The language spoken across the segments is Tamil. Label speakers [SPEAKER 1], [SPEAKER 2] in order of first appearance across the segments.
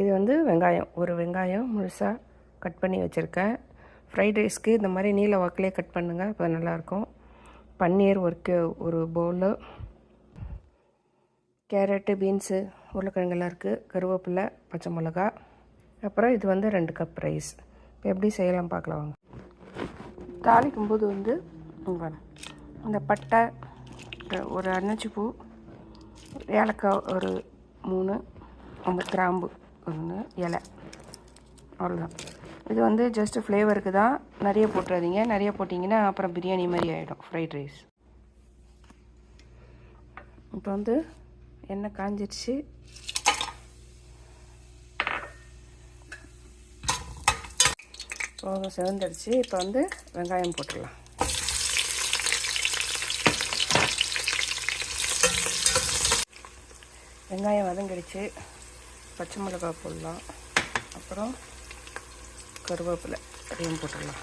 [SPEAKER 1] இது வந்து வெங்காயம். ஒரு வெங்காயம் முழுசாக கட் பண்ணி வச்சுருக்கேன். ஃப்ரைட் ரைஸ்க்கு இந்த மாதிரி நீல வாக்கிலே கட் பண்ணுங்கள் அப்போ நல்லாயிருக்கும். பன்னீர் ஒரு ஒரு பவுலு கேரட்டு பீன்ஸு உருளைக்கிழங்கெல்லாம் இருக்குது கருவேப்பிலை பச்சை மிளகா. அப்புறம் இது வந்து ரெண்டு கப் ரைஸ் இப்போ எப்படி செய்யலாம் பார்க்கலாம் வாங்க. தாளிக்கும் போது வந்து இந்த பட்டை ஒரு அன்னச்சி பூ ஏலக்காய் ஒரு மூணு அந்த கிராம்பு. ஒன்று இலை. அவ்வளோதான் இது வந்து ஜஸ்ட்டு ஃப்ளேவருக்கு தான் நிறைய போட்டுறாதீங்க. நிறைய போட்டிங்கன்னா அப்புறம் பிரியாணி மாதிரி ஆகிடும் ஃப்ரைட் ரைஸ் இப்போ வந்து எண்ணெய் காஞ்சிடுச்சு போக சிவந்துடுச்சு. இப்போ வந்து வெங்காயம் போட்டுடலாம் வெங்காயம் வதங்கிடுச்சு. பச்சை மிளகாய் போடலாம். அப்புறம் கருவேப்பிலை அதையும் போட்டுடலாம்.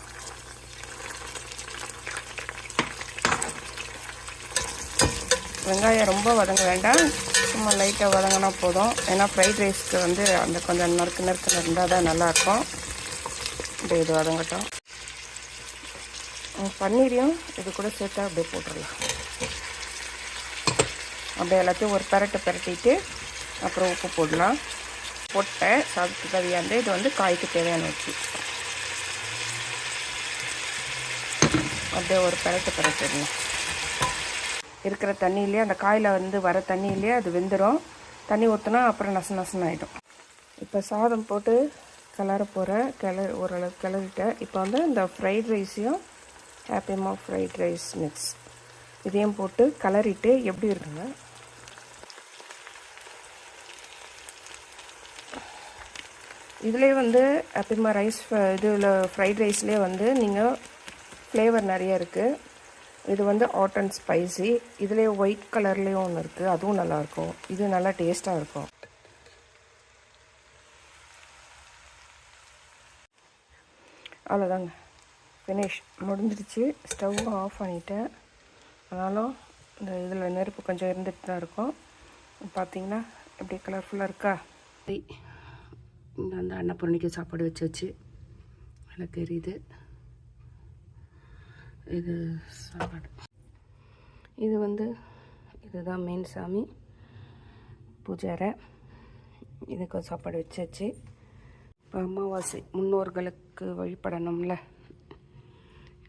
[SPEAKER 1] வெங்காயம் ரொம்ப வதங்க வேண்டாம். சும்மா லைட்டாக வதங்கினா போதும். ஏன்னா ஃப்ரைட் ரைஸ்க்கு வந்து அந்த கொஞ்சம் நறுக்கு நறுக்கு இருந்தால் தான் நல்லாயிருக்கும். அப்படியே இது வதங்கட்டும். பன்னீரையும் இது கூட சேர்த்து அப்படியே போட்டுடலாம். அப்படியே எல்லாத்தையும் ஒரு பெரட்டு பெரட்டிட்டு அப்புறம் உப்பு போடலாம். பொட்டை சாப்பிட்டு தேவையானது இது வந்து காய்க்கு தேவையான உப்பு. அப்படியே ஒரு பெரட்டு பெரட்டிடணும் இருக்கிற தண்ணியிலே அந்த காயில் வந்து வர தண்ணியிலே அது வெந்துடும் தண்ணி ஊற்றினா அப்புறம் நச நசன்னு ஆகிடும் இப்போ சாதம் போட்டு கிளற போகிற கிள ஓரளவுக்கு கிளறிட்டேன். இப்போ வந்து இந்த ஃப்ரைட் ரைஸையும் ஹாப்பிமா ஃப்ரைட் ரைஸ் மிக்ஸ் இதையும் போட்டு கிளறிட்டு எப்படி இருக்குங்க? இதுலேயே வந்து ஹாப்பிமா ரைஸ் இதில் ஃப்ரைட் ரைஸ்லேயே வந்து நீங்கள் ஃப்ளேவர் நிறைய இருக்குது இது வந்து ஹாட் அண்ட் ஸ்பைசி இதுலேயே ஒயிட் கலர்லேயும் ஒன்று இருக்குது அதுவும் நல்லாயிருக்கும் இது நல்லா டேஸ்ட்டாக இருக்கும். அவ்வளோதாங்க ஃபினிஷ் முடிஞ்சிருச்சு. ஸ்டவ்வும் ஆஃப் பண்ணிட்டேன். ஆனாலும் இந்த இதில் நெருப்பு கொஞ்சம் இருந்துட்டு தான் இருக்கும் பார்த்தீங்கன்னா எப்படி கலர்ஃபுல்லாக இருக்கா? இந்த அந்த அன்னப்பூர்ணிக்கு சாப்பாடு வச்சு வச்சு எனக்கு தெரியுது இது சாப்பாடு. இது வந்து இதுதான் மெயின் சாமி. பூஜாரை இதுக்கு சாப்பாடு வச்சாச்சு இப்போ அமாவாசை முன்னோர்களுக்கு வழிபடணும்ல.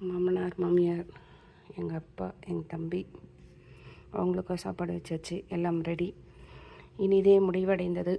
[SPEAKER 1] மாமனார் மாமியார் எங்கள் அப்பா எங்கள் தம்பி அவங்களுக்கும் சாப்பாடு வச்சாச்சு எல்லாம் ரெடி இனி இதே முடிவடைந்தது.